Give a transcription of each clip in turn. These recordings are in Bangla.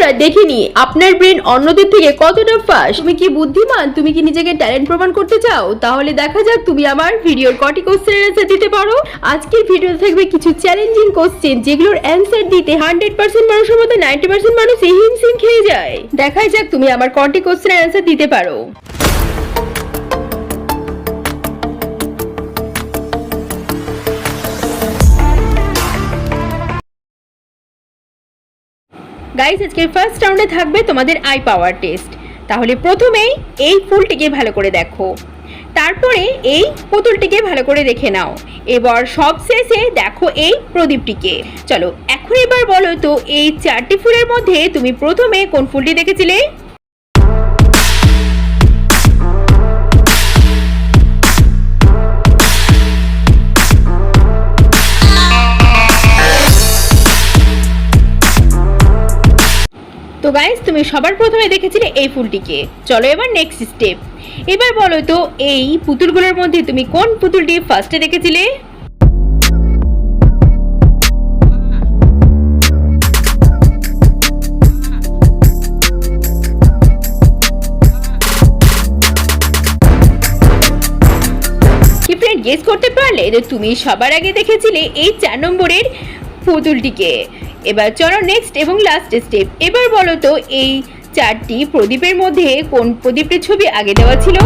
বন্ধুরা, দেখে নি আপনার ব্রেন অন্যদের থেকে কতটা ফাস্ট তুমি কি বুদ্ধিমান? তুমি কি নিজেকে ট্যালেন্ট প্রমাণ করতে চাও? তাহলে দেখা যাক তুমি আমার ভিডিওর কটি কোশ্চেনের অ্যান্সার দিতে পারো। আজকের ভিডিওতে থাকবে কিছু চ্যালেঞ্জিং কোশ্চেন যেগুলোর অ্যান্সার দিতে হান্ড্রেড পার্সেন্ট মানুষের মধ্যে নাইনটি পার্সেন্ট মানুষ হিমসিম খেয়ে যায়। দেখাই যাক তুমি আমার কটি কোশ্চেনের অ্যান্সার দিতে পারো। গাইস আজকের ফার্স্ট রাউন্ডে থাকবে তোমাদের আই পাওয়ার টেস্ট তাহলে প্রথমেই এই ফুলটিকে ভালো করে দেখো। তারপরে এই পুতুলটিকে ভালো করে দেখে নাও। এবার সব শেষে দেখো এই প্রদীপটিকে। চলো, এখন এবার বলো তো, এই চারটি ফুলের মধ্যে তুমি প্রথমে কোন ফুলটি দেখেছিলে? তো গাইস তুমি সবার প্রথমে দেখেছিলে এই ফুলটিকে। চলো এবার নেক্সট স্টেপ এবার বলো তো, এই পুতুলগুলোর মধ্যে তুমি কোন পুতুলটি ফার্স্টে দেখেছিলে? গেস করতে পারলে যে তুমি সবার আগে দেখেছিলে এই চার নম্বরের পুতুলটিকে এবার চলো নেক্সট এবং লাস্ট স্টেপ এবার বলো তো, এই চারটি প্রদীপের মধ্যে কোন প্রদীপের ছবি আগে দেওয়া ছিল?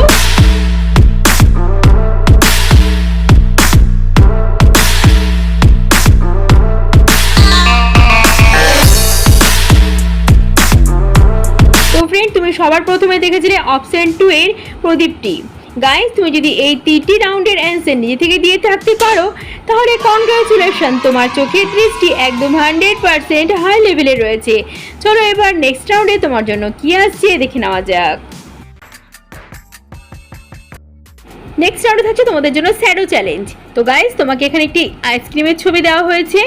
তো ফ্রেন্ড তুমি সবার প্রথমে দেখেছিলে অপশন টু এর প্রদীপটি। গাইস তুমি যদি এই তিনটি রাউন্ডের অ্যান্সার নিজে থেকে দিয়ে থাকতে পারো, তাহলে কনগ্রাচুলেশন তোমার চোখের দৃষ্টি একদম হান্ড্রেড পার্সেন্ট হাই লেভেলে রয়েছে। চলো এবার নেক্সট রাউন্ডে তোমার জন্য কি আসছে দেখে নেওয়া যাক। নেক্সট রাউন্ডে থাকছে তোমাদের জন্য স্যাডো চ্যালেঞ্জ তো গাইস তোমাকে এখানে একটি আইসক্রিমের ছবি দেওয়া হয়েছে।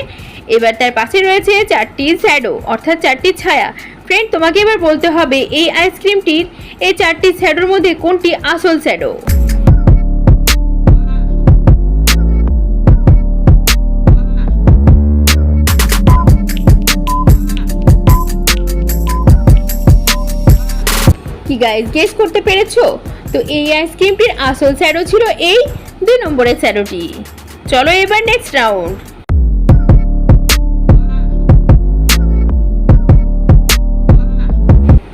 এবার তার পাশে রয়েছে চারটি স্যাডো অর্থাৎ চারটি ছায়া। ফ্রেন্ড তোমাকে এবার বলতে হবে, এই আইসক্রিমটির এই চারটি শ্যাডোর মধ্যে কোনটি আসল শ্যাডো কি গাইস গেস করতে পেরেছ? তো এই আইসক্রিমটির আসল স্যাডো ছিল এই দুই নম্বরের স্যাডোটি চলো এবার নেক্সট রাউন্ড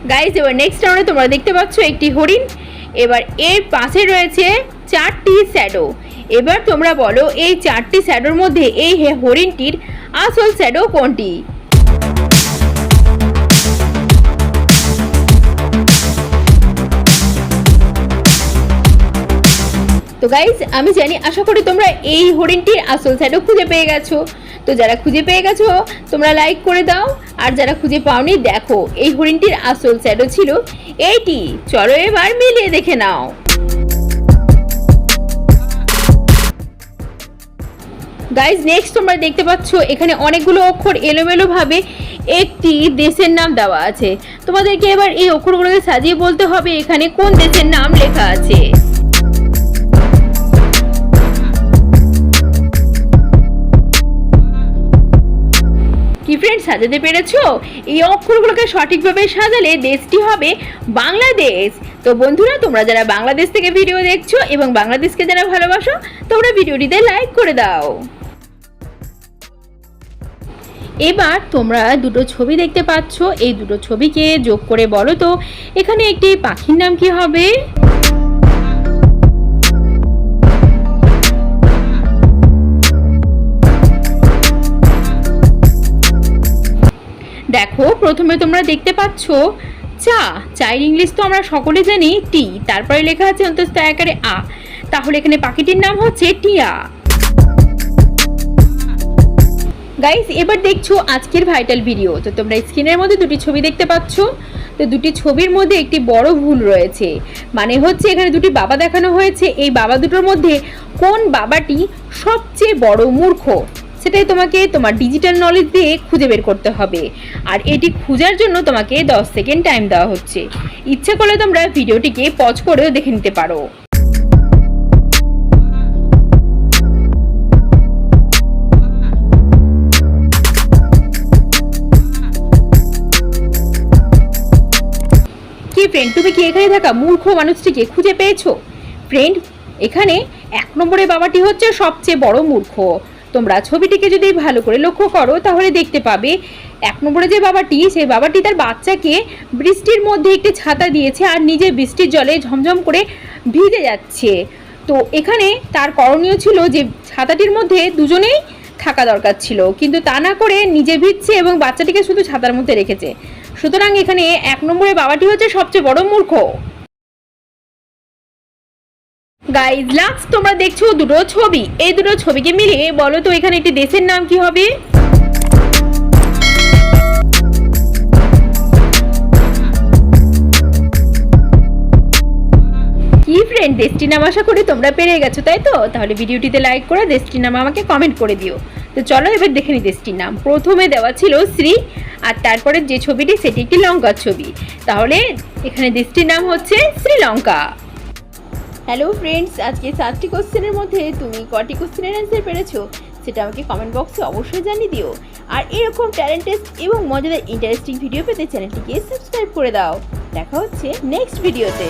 গাইস এবার নেক্সট রাউন্ডে তোমরা দেখতে পাচ্ছ একটি হরিণ। এবার এর পাশে রয়েছে চারটি শ্যাডো এবার তোমরা বলো, এই চারটি শ্যাডোর মধ্যে এই হে- হরিণটির আসল শ্যাডো কোনটি? তো গাইজ আমি জানি, আশা করি তোমরা এই হরিণটির আসল সাইডও খুঁজে পেয়ে গেছো। তো যারা খুঁজে পেয়ে গেছো, তোমরা লাইক করে দাও। আর যারা খুঁজে পাওনি, দেখো, এই হরিণটির আসল সাইডও ছিল এইটি। চলো এবার মিলিয়ে দেখে নাও। গাইজ নেক্সট তোমরা দেখতে পাচ্ছ, এখানে অনেকগুলো অক্ষর এলোমেলোভাবে একটি দেশের নাম দেওয়া আছে। তোমাদেরকে এবার এই অক্ষরগুলোকে সাজিয়ে বলতে হবে, এখানে কোন দেশের নাম লেখা আছে? সাজাতে পেরেছ? এই অক্ষরগুলোকে সঠিকভাবে সাজালে দেশটি হবে বাংলাদেশ। তো বন্ধুরা, তোমরা যারা বাংলাদেশ থেকে ভিডিও দেখছ এবং বাংলাদেশকে যারা ভালোবাসো, তোমরা ভিডিওটিতে লাইক করে দাও। এবার তোমরা দুটো ছবি দেখতে পাচ্ছ। এই দুটো ছবিকে যোগ করে বলো তো, এখানে একটি পাখির নাম কি হবে? দেখো, প্রথমে তোমরা দেখতে পাচ্ছ চা। চায়ের ইংলিশ তো আমরা সকলে জানি, টি। তারপরে লেখা আছে অন্তস্থ আকারে আ। তাহলে এখানে পাখিটির নাম হচ্ছে টিয়া। গাইস এবার দেখছ আজকের ভাইটাল ভিডিও তো তোমরা স্ক্রিনের মধ্যে দুটি ছবি দেখতে পাচ্ছ। তো দুটি ছবির মধ্যে একটি বড় ভুল রয়েছে। মানে হচ্ছে এখানে দুটি বাবা দেখানো হয়েছে। এই বাবা দুটোর মধ্যে কোন বাবাটি সবচেয়ে বড় মূর্খ? সেটাই তোমাকে তোমার ডিজিটাল নলেজ দিয়ে খুঁজে বের করতে হবে। আর এটি খোঁজার জন্য তোমাকে দশ সেকেন্ড টাইম দেওয়া হচ্ছে। ইচ্ছা করলে তোমরা ভিডিওটিকে পজ করেও দেখে নিতে পারো। কি ফ্রেন্ড তুমি কি এখানে থাকা মূর্খ মানুষটিকে খুঁজে পেয়েছ? ফ্রেন্ড এখানে এক নম্বরে বাবাটি হচ্ছে সবচেয়ে বড় মূর্খ। তোমরা ছবিটিকে যদি ভালো করে লক্ষ্য করো, তাহলে দেখতে পাবে এক নম্বরে যে বাবাটি, সেই বাবাটি তার বাচ্চাকে বৃষ্টির মধ্যে একটি ছাতা দিয়েছে আর নিজে বৃষ্টির জলে ঝমঝম করে ভিজে যাচ্ছে। তো এখানে তার করণীয় ছিল যে ছাতাটির মধ্যে দুজনেই থাকা দরকার ছিল, কিন্তু তা না করে নিজে ভিজছে এবং বাচ্চাটিকে শুধু ছাতার মধ্যে রেখেছে। সুতরাং এখানে এক নম্বরে বাবাটি হচ্ছে সবচেয়ে বড় মূর্খ। গাইজ লাক্স তোমরা দেখছ দুটো ছবি। এই দুটো ছবিকে মিলিয়ে বলো তো, এখানে একটি দেশের নাম কি হবে? কি ফ্রেন্ড দেশটির নাম আশা করি তোমরা পেরে গেছো, তাই তো? তাহলে ভিডিওটিতে লাইক করে দেশটির নাম আমাকে কমেন্ট করে দিও। তো চলো এবার দেখে নি দেশটির নাম প্রথমে দেওয়া ছিল শ্রী, আর তারপরে যে ছবিটি, সেটি একটি লঙ্কার ছবি। তাহলে এখানে দেশটির নাম হচ্ছে শ্রীলঙ্কা। হ্যালো ফ্রেন্ডস আজকে সাতটি কোশ্চেনের মধ্যে তুমি কটি কোশ্চেনের অ্যান্সার পেরেছ? সেটা আমাকে কমেন্ট বক্সে অবশ্যই জানিয়ে দিও। আর এরকম ট্যালেন্টেস্ট এবং মজাদার ইন্টারেস্টিং ভিডিও পেতে চ্যানেলটিকে সাবস্ক্রাইব করে দাও। দেখা হচ্ছে নেক্সট ভিডিওতে.